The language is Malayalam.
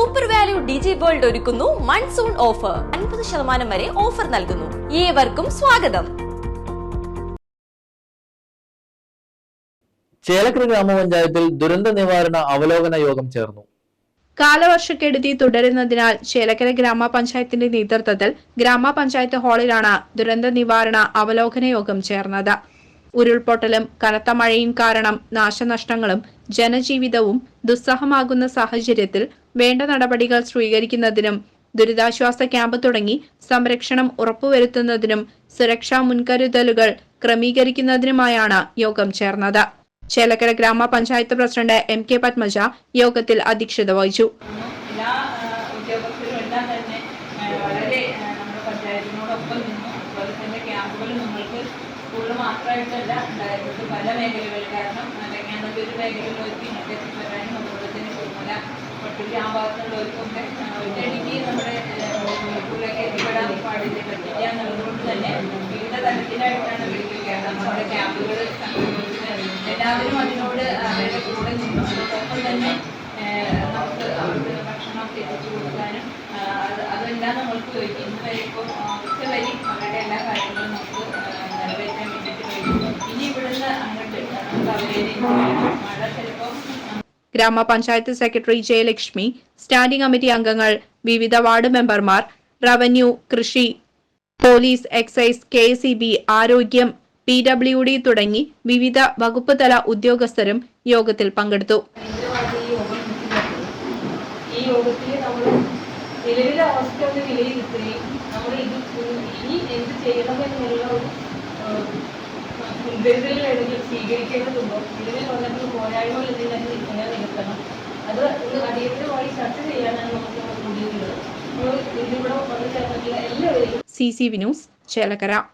സൂപ്പർ വാല്യൂ ഡിജി വേൾഡ് ഒരുക്കുന്നു. മൺസൂൺ ഓഫർ അൻപത് ശതമാനം വരെ ഓഫർ നൽകുന്നു. ഏവർക്കും സ്വാഗതം. ചേലക്കര ഗ്രാമപഞ്ചായത്തിൽ ദുരന്ത നിവാരണ അവലോകന യോഗം ചേർന്നു. കാലവർഷക്കെടുതി തുടരുന്നതിനാൽ ചേലക്കര ഗ്രാമപഞ്ചായത്തിന്റെ നേതൃത്വത്തിൽ ഗ്രാമപഞ്ചായത്ത് ഹാളിലാണ് ദുരന്ത നിവാരണ അവലോകന യോഗം ചേർന്നത്. ഉരുൾപൊട്ടലും കനത്ത മഴയും കാരണം നാശനഷ്ടങ്ങളും ജനജീവിതവും ദുസ്സഹമാകുന്ന സാഹചര്യത്തിൽ വേണ്ട നടപടികൾ സ്വീകരിക്കുന്നതിനും ദുരിതാശ്വാസ ക്യാമ്പ് തുടങ്ങി സംരക്ഷണം ഉറപ്പുവരുത്തുന്നതിനും സുരക്ഷാ മുൻകരുതലുകൾ ക്രമീകരിക്കുന്നതിനുമായാണ് യോഗം ചേർന്നത്. ചേലക്കര ഗ്രാമപഞ്ചായത്ത് പ്രസിഡന്റ് എം കെ പത്മജ യോഗത്തിൽ അധ്യക്ഷത വഹിച്ചു. ഉദ്യോഗസ്ഥരും എല്ലാം തന്നെ വളരെ നമ്മുടെ പഞ്ചായത്തിനോടൊപ്പം നിന്നു അതുപോലെ തന്നെ നമ്മൾക്ക് സ്കൂളിൽ മാത്രമായിട്ടല്ല ഉണ്ടായിരുന്നത് പല മേഖലകളിൽ കാരണം അല്ലെങ്കിൽ ഒരു ഒരു മേഖലയിലേക്ക് എത്തിപ്പെടാനും അതുപോലെ തന്നെ കുറുമല പട്ടിക ആ ഭാഗത്തുള്ളവർക്കൊക്കെ ഒറ്റയടിക്ക് നമ്മുടെ സ്കൂളിലേക്ക് എത്തിപ്പെടാൻ പാടില്ല പറ്റില്ല എന്നുള്ളതുകൊണ്ട് തന്നെ വിവിധ തരത്തിലായിട്ടാണ് മെഡിക്കൽ കാരണം നമ്മുടെ ക്യാമ്പുകൾ എല്ലാവരും അതിനോട് അവരുടെ കൂടെ നിന്നു. അതോടൊപ്പം തന്നെ നമുക്ക് അവർക്ക് ഭക്ഷണം എത്തിച്ചു കൊടുക്കാനും അതെല്ലാം നമ്മൾക്ക് ഇന്ന് വരെ ഗ്രാമപഞ്ചായത്ത് സെക്രട്ടറി ജയലക്ഷ്മി സ്റ്റാൻഡിംഗ് കമ്മിറ്റി അംഗങ്ങൾ വിവിധ വാർഡ് മെമ്പർമാർ റവന്യൂ കൃഷി പോലീസ് എക്സൈസ് കെ ആരോഗ്യം പി തുടങ്ങി വിവിധ വകുപ്പ് തല ഉദ്യോഗസ്ഥരും യോഗത്തിൽ പങ്കെടുത്തു. ഈ യോഗത്തിൽ നമ്മൾ നിലവിലെ അവസ്ഥ ഒന്ന് വിലയിരുത്തുകയും നമ്മൾ ഇത് ഇനി എന്ത് ചെയ്യണം എന്നുള്ള ഒരു ഏഹ്, മുൻകരുതലുകൾ സ്വീകരിക്കേണ്ടതുണ്ടോ? ഇവരിൽ വന്നിട്ടുള്ള പോരായ്മകൾ എന്തെങ്കിലും എങ്ങനെ നികത്തണം അത് ഒന്ന് അടിയന്തരമായി ചർച്ച ചെയ്യാനാണ് നമുക്ക് കൂടിയിട്ടുള്ളത് നമ്മൾ ഇതിവിടെ വന്നു ചേർന്നിട്ടുള്ള എല്ലാവരെയും C C V news Chelakkara.